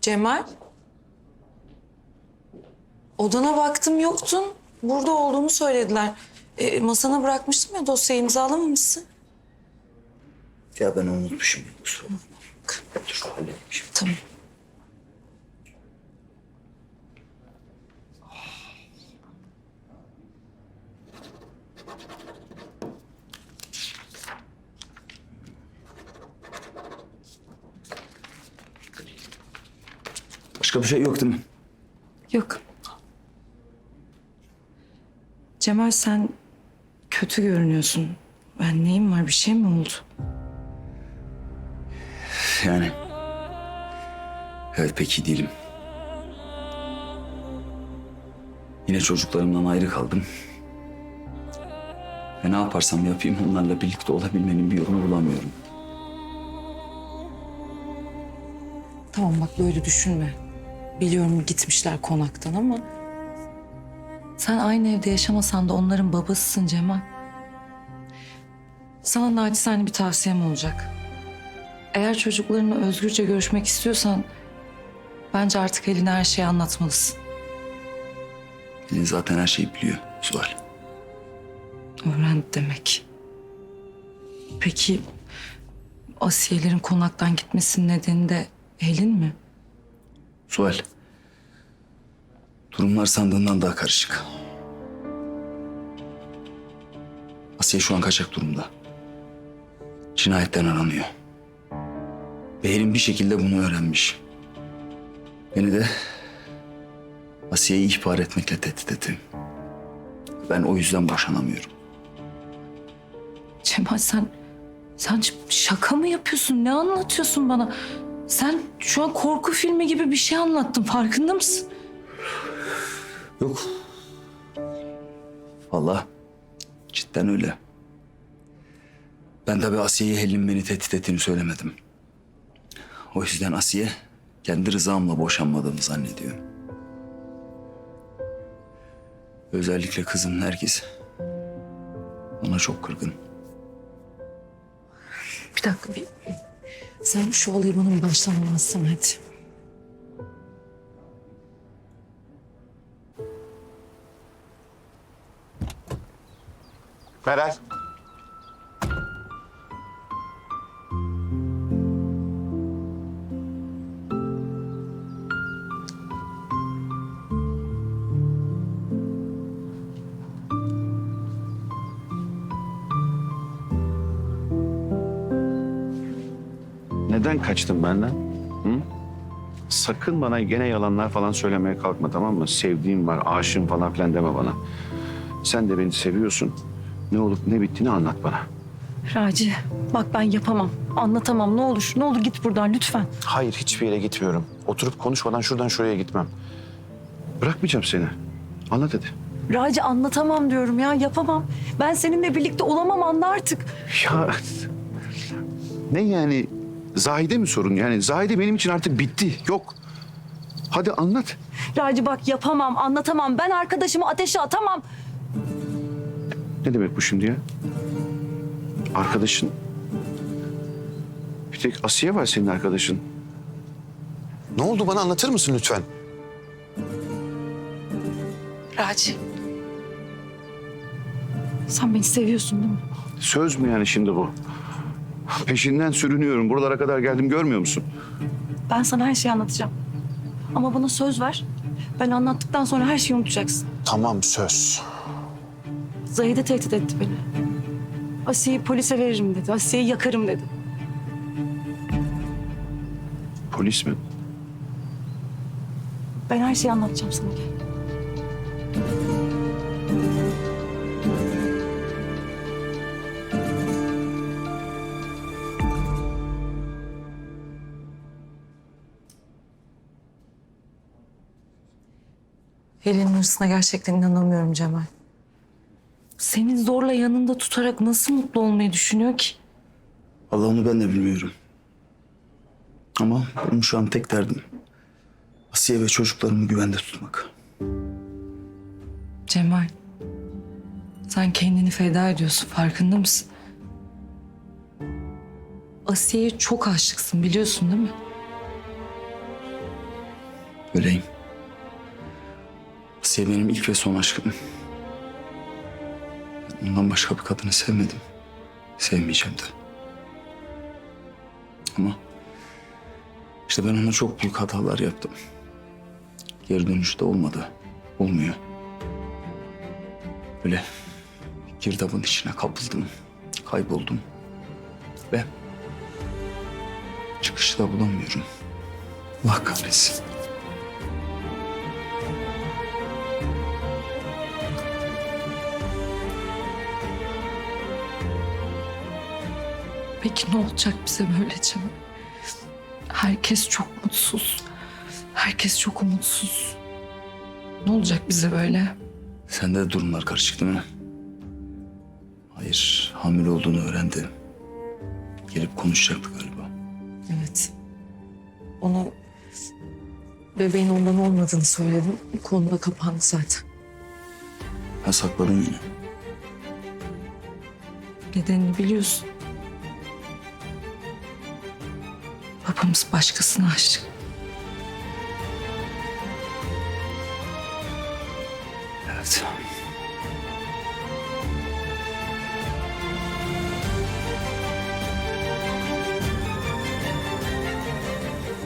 Cemal? Odana baktım yoktun. Burada olduğunu söylediler. E, masana bırakmıştım ya dosyayı imzalamamışsın. Ya ben unutmuşum. Kusura bakma. Dur halledeyim şimdi. Tamam. Başka bir şey yok değil mi? Yok. Cemal sen kötü görünüyorsun. Ben neyim var bir şey mi oldu? Yani. Evet pek iyi değilim. Yine çocuklarımdan ayrı kaldım. Ve ne yaparsam yapayım onlarla birlikte olabilmenin bir yolunu bulamıyorum. Tamam bak böyle düşünme. Biliyorum gitmişler konaktan ama... Sen aynı evde yaşamasan da onların babasısın Cemal. Sana naçizane bir tavsiyem olacak. Eğer çocuklarınla özgürce görüşmek istiyorsan... Bence artık Eline her şeyi anlatmalısın. Pelin zaten her şeyi biliyor Zuhal. Öğrendi demek. Peki Asiyelerin konaktan gitmesinin nedeni de Helin mi? Zuhal. Durumlar sandığından daha karışık. Asiye şu an kaçak durumda. Cinayetten aranıyor. Behlin bir şekilde bunu öğrenmiş. Beni de Asiye'yi ihbar etmekle tehdit etti. Ben o yüzden boşanamıyorum. Cemal sen sen şaka mı yapıyorsun? Ne anlatıyorsun bana? Sen şu an korku filmi gibi bir şey anlattın. Farkında mısın? Yok. Vallahi cidden öyle. Ben tabii Asiye'ye Helin beni tehdit ettiğini söylemedim. O yüzden Asiye kendi rızamla boşanmadığımı zannediyor. Özellikle kızım Nergis ona çok kırgın. Bir dakika bir... Sen şu olayı bir baştan anlatsana hadi. Meral. Neden kaçtın benden? Hı? Sakın bana gene yalanlar falan söylemeye kalkma tamam mı? Sevdiğim var, aşığım falan filan deme bana. Sen de beni seviyorsun. Ne olup ne bittiğini anlat bana. Raci bak ben yapamam. Anlatamam ne olur. Ne olur git buradan lütfen. Hayır hiçbir yere gitmiyorum. Oturup konuşmadan şuradan şuraya gitmem. Bırakmayacağım seni. Anlat hadi. Raci anlatamam diyorum ya yapamam. Ben seninle birlikte olamam anla artık. Ya ne yani Zahide mi sorun? Yani Zahide benim için artık bitti. Yok. Hadi anlat. Raci bak yapamam anlatamam. Ben arkadaşımı ateşe atamam. Ne demek bu şimdi ya? Arkadaşın. Bir tek Asiye var senin arkadaşın. Ne oldu bana anlatır mısın lütfen? Raci. Sen beni seviyorsun değil mi? Söz mü yani şimdi bu? Peşinden sürünüyorum. Buralara kadar geldim görmüyor musun? Ben sana her şeyi anlatacağım. Ama bana söz ver. Ben anlattıktan sonra her şeyi unutacaksın. Tamam söz. Zahide tehdit etti beni. Asiye'yi polise veririm dedi. Asiye'yi yakarım dedi. Polis mi? Ben her şeyi anlatacağım sana gel. Helin'in hırsına gerçekten inanamıyorum Cemal. Seni zorla yanında tutarak nasıl mutlu olmayı düşünüyor ki? Allah onu ben de bilmiyorum. Ama benim şu an tek derdim Asiye ve çocuklarımı güvende tutmak. Cemal. Sen kendini feda ediyorsun farkında mısın? Asiye'ye çok aşıksın biliyorsun değil mi? Öyleyim. Asiye benim ilk ve son aşkım. Ondan başka bir kadını sevmedim. Sevmeyeceğim de. Ama işte ben ona çok büyük hatalar yaptım. Geri dönüşü de olmadı. Olmuyor. Böyle girdabın içine kapıldım. Kayboldum. Ve çıkışı da bulamıyorum. Allah kahretsin. Peki ne olacak bize böylece? Herkes çok mutsuz. Herkes çok umutsuz. Ne olacak bize böyle? Sende de durumlar karışık değil mi? Hayır, hamile olduğunu öğrendi. Gelip konuşacaktı galiba. Evet. Ona bebeğin ondan olmadığını söyledim. Konu da kapandı zaten. Ha sakladın yine. Nedenini biliyorsun. Babamız başkasına aşık. Evet.